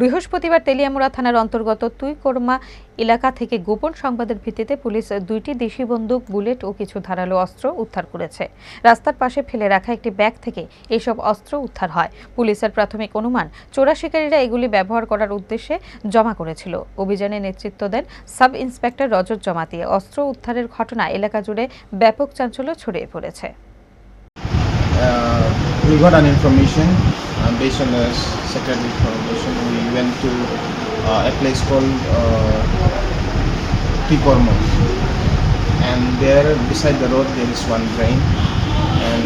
বৃহস্পতিবার তেলিয়ামুড়া থানার অন্তর্গত তুইকোরমা এলাকা থেকে গোপন সংবাদের ভিত্তিতে পুলিশ দুইটি দেশি বন্দুক, বুলেট ও কিছু ধারালো অস্ত্র উদ্ধার করেছে। রাস্তার পাশে ফেলে রাখা একটি ব্যাগ থেকে এইসব অস্ত্র উদ্ধার হয়। পুলিশের প্রাথমিক অনুমান চোরা শিকারীরা এগুলি ব্যবহার করার উদ্দেশ্যে জমা করেছিল। অভিযানে নেতৃত্ব দেন সাব ইন্সপেক্টর রজত জমাতিয়া। অস্ত্র উদ্ধারের ঘটনা এলাকা জুড়ে ব্যাপক চাঞ্চল্য ছড়িয়ে পড়েছে। based on the secondary foundation, we went to uh, a place called uh, Picormo. And there, beside the road, there is one drain. And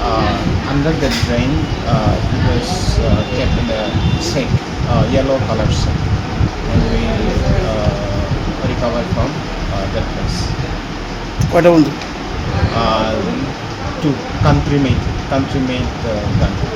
uh, under that drain, uh, it was uh, kept in a sack, yellow color sack. And we uh, recovered from uh, that place. What happened? Uh, to country made, country made country?